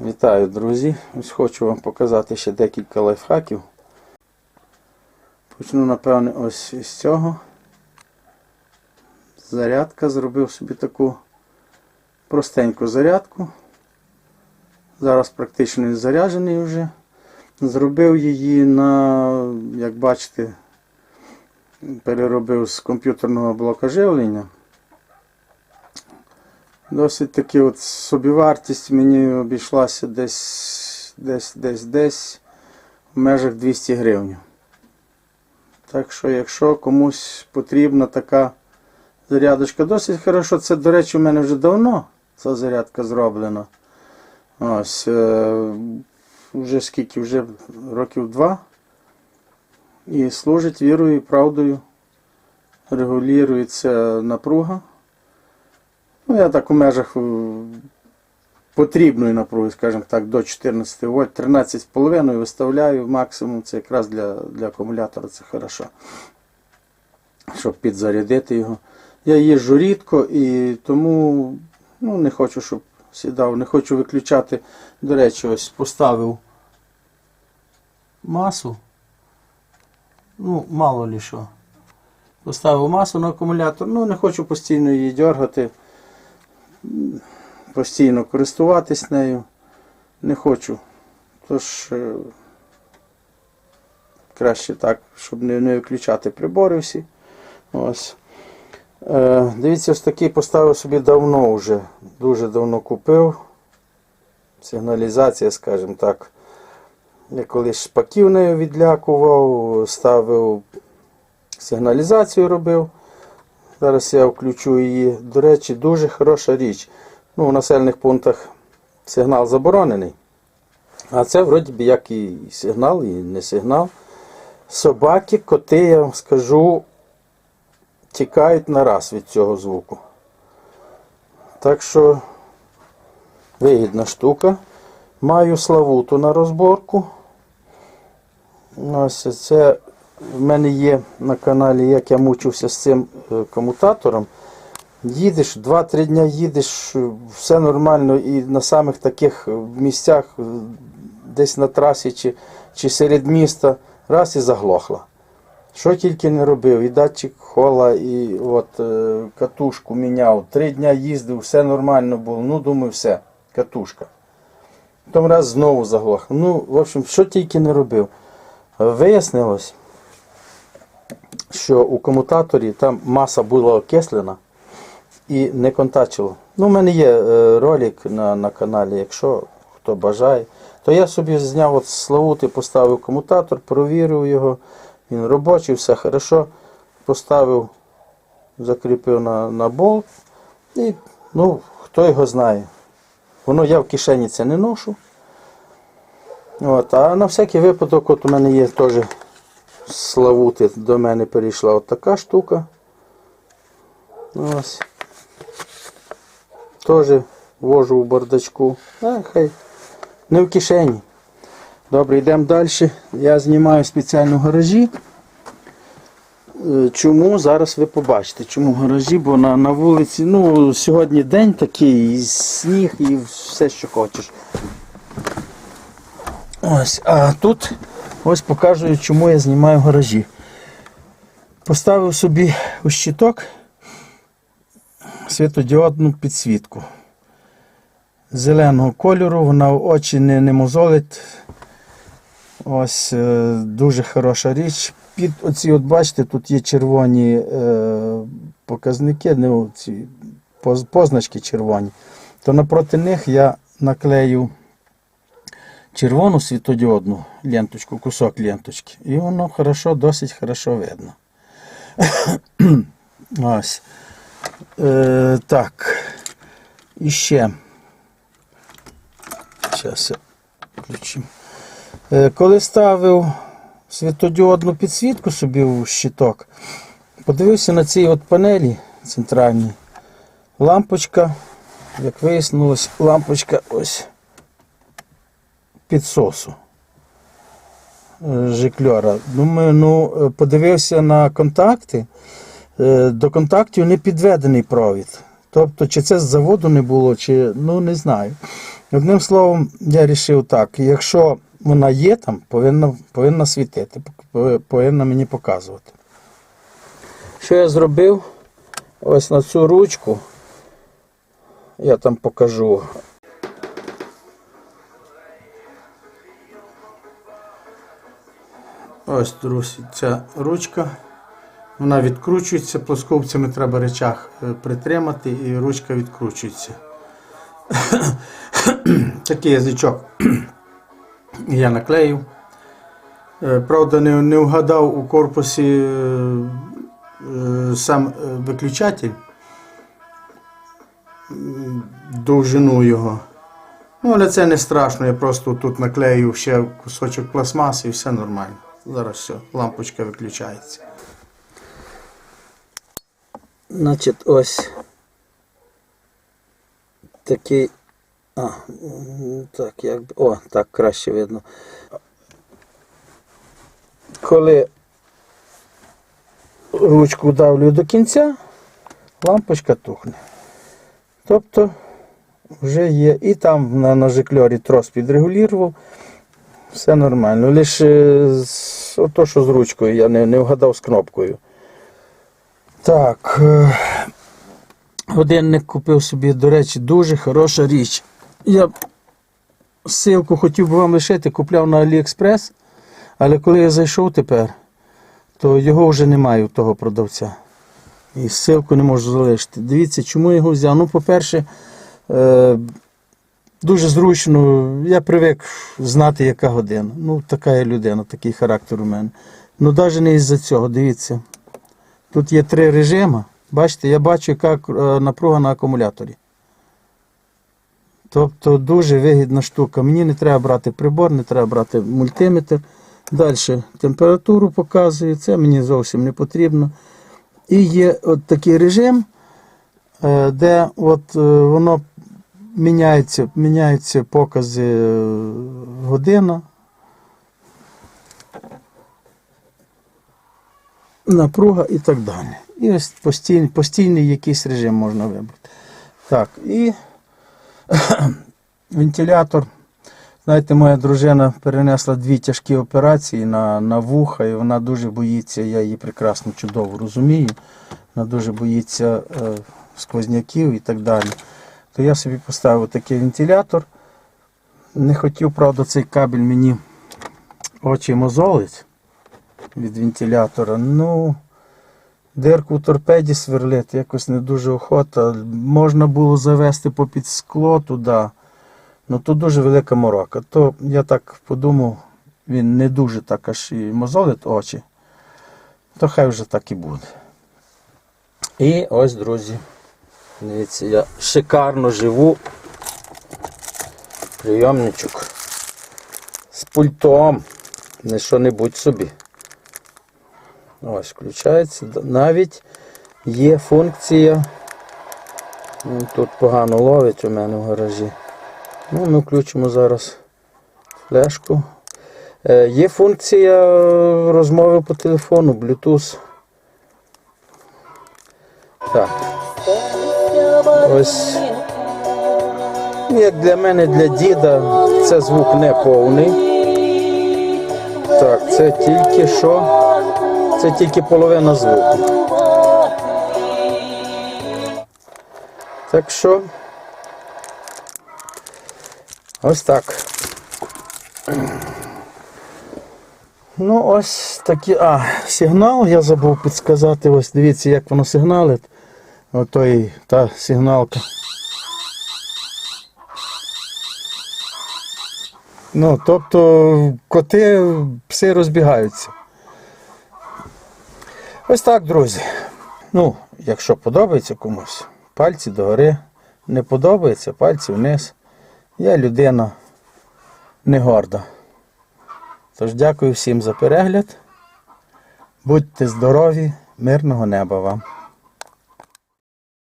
Вітаю, друзі! Ось хочу вам показати ще декілька лайфхаків. Почну, напевне, ось із цього. Зарядка. Зробив собі таку простеньку зарядку. Зараз практично він заряджений вже. Зробив її на, як бачите, переробив з комп'ютерного блока живлення. Досить таки от собівартість мені обійшлася десь десь десь десь в межах 200 гривень. Так що, якщо комусь потрібна така зарядочка, досить хорошо. Це, до речі, у мене вже давно ця зарядка зроблена. Ось, е, вже скільки, вже років два. І служить вірою і правдою. Регулюється напруга. Ну, я так у межах е, потрібної напруги, скажімо так, до 14 вольт, 13,5 виставляю максимум. Це якраз для, для акумулятора це хорошо. Щоб підзарядити його. Я їжджу рідко і тому ну, не хочу, щоб сідав, не хочу виключати. До речі, ось поставив масу. Ну, мало лі що. Поставив масу на акумулятор, ну не хочу постійно її дергати постійно користуватись нею не хочу. Тож е, краще так, щоб не, не виключати прибори всі. Ось. Е, дивіться, ось такий поставив собі давно вже. Дуже давно купив. Сигналізація, скажімо так. Я колись шпаків нею відлякував, ставив сигналізацію робив. Зараз я включу її. До речі, дуже хороша річ. Ну, в населених пунктах сигнал заборонений. А це вроді би як і сигнал, і не сигнал. Собаки, коти, я вам скажу, тікають на раз від цього звуку. Так що вигідна штука. Маю славуту на розборку. Ось це в мене є на каналі, як я мучився з цим е, комутатором. Їдеш, 2-3 дня їдеш, е, все нормально, і на самих таких місцях, е, десь на трасі чи, чи серед міста, раз і заглохла. Що тільки не робив, і датчик хола, і от катушку міняв. Три дня їздив, все нормально було. Ну, думаю, все, катушка. Потім раз знову заглохла. Ну, в общем, що тільки не робив. Вияснилось, що у комутаторі там маса була окислена і не контачило. Ну, у мене є е, ролик на, на каналі, якщо хто бажає. То я собі зняв от Славути, поставив комутатор, провірив його. Він робочий, все хорошо. Поставив, закріпив на, на болт. І ну, хто його знає. Воно я в кишені це не ношу. От, а на всякий випадок, от у мене є теж Славути, до мене перейшла от така штука. Ось. Теж вожу у бардачку. А, хай. Не в кишені. Добре, йдемо далі. Я знімаю спеціально в гаражі. Е, Чому зараз ви побачите? Чому в гаражі? Бо на, на вулиці, ну, сьогодні день такий, і сніг, і все, що хочеш. Ось, а тут ось показую, чому я знімаю гаражі. Поставив собі у щиток світодіодну підсвітку. Зеленого кольору, вона очі не, не мозолить. Ось е, дуже хороша річ. Під оці, от бачите, тут є червоні е, показники, не оці, позначки червоні. То напроти них я наклею червону світодіодну ленточку, кусок ленточки. І воно хорошо, досить хорошо видно. Ось. Е, так. І ще. Зараз я включу. Е, Коли ставив світодіодну підсвітку собі в щиток, подивився на цій от панелі центральній. Лампочка, як вияснилось, лампочка ось підсосу е, жикльора. Думаю, ну, е, подивився на контакти. Е, До контактів не підведений провід. Тобто, чи це з заводу не було, чи ну не знаю. Одним словом, я вирішив так, якщо вона є там, повинна, повинна світити, повинна мені показувати. Що я зробив? Ось на цю ручку. Я там покажу. Ось, друзі, ця ручка. Вона відкручується, плоскопцями треба речах е, притримати і ручка відкручується. Такий язичок я наклеїв. Е, Правда, не, не вгадав у корпусі е, сам виключатель, довжину його. Ну, але це не страшно, я просто тут наклею ще кусочок пластмаси і все нормально. Зараз все, лампочка виключається. Значить, ось такий. А, так, як. О, так краще видно. Коли ручку давлю до кінця, лампочка тухне. Тобто вже є. І там на ножикльорі трос підрегулював. Все нормально. Лише з- ото, що з ручкою, я не, не вгадав з кнопкою. Так. е, Годинник купив собі, до речі, дуже хороша річ. Я ссылку хотів би вам лишити, купляв на AliExpress, але коли я зайшов тепер, то його вже немає у того продавця. І ссылку не можу залишити. Дивіться, чому я його взяв. Ну, по-перше, е, дуже зручно. Я привик знати, яка година. Ну, така я людина, такий характер у мене. Ну, навіть не із-за цього, дивіться. Тут є три режими. Бачите, я бачу, яка е, напруга на акумуляторі. Тобто дуже вигідна штука. Мені не треба брати прибор, не треба брати мультиметр. Далі температуру показує, це мені зовсім не потрібно. І є от такий режим, е, де от е, воно міняється, міняються покази е, година. напруга і так далі. І ось постійний, постійний якийсь режим можна вибрати. Так, і вентилятор. Знаєте, моя дружина перенесла дві тяжкі операції на, на вуха, і вона дуже боїться, я її прекрасно чудово розумію. Вона дуже боїться е, сквозняків і так далі. То я собі поставив такий вентилятор. Не хотів, правда, цей кабель мені очі мозолить від вентилятора. Ну, дирку в торпеді сверлити якось не дуже охота. Можна було завести попід скло туди. Ну то дуже велика морока. То я так подумав, він не дуже так аж і мозолить очі. То хай вже так і буде. І ось, друзі. Дивіться, я шикарно живу. Прийомничок. З пультом. Не що-небудь собі. Ось, включається. Навіть є функція. ну, Тут погано ловить у мене в гаражі. Ну, ми включимо зараз флешку. Е, Є функція розмови по телефону, Bluetooth. Так. Ось. Як для мене, для діда, це звук не повний. Так, це тільки що. Це тільки половина звуку. Так що. Ось так. Ну, ось такі. А, сигнал я забув підсказати. Ось дивіться, як воно сигналить. Отой, та сигналка. Ну, тобто коти, пси розбігаються. Ось так, друзі. Ну, якщо подобається комусь, пальці догори. Не подобається, пальці вниз. Я людина не горда. Тож дякую всім за перегляд. Будьте здорові, мирного неба вам.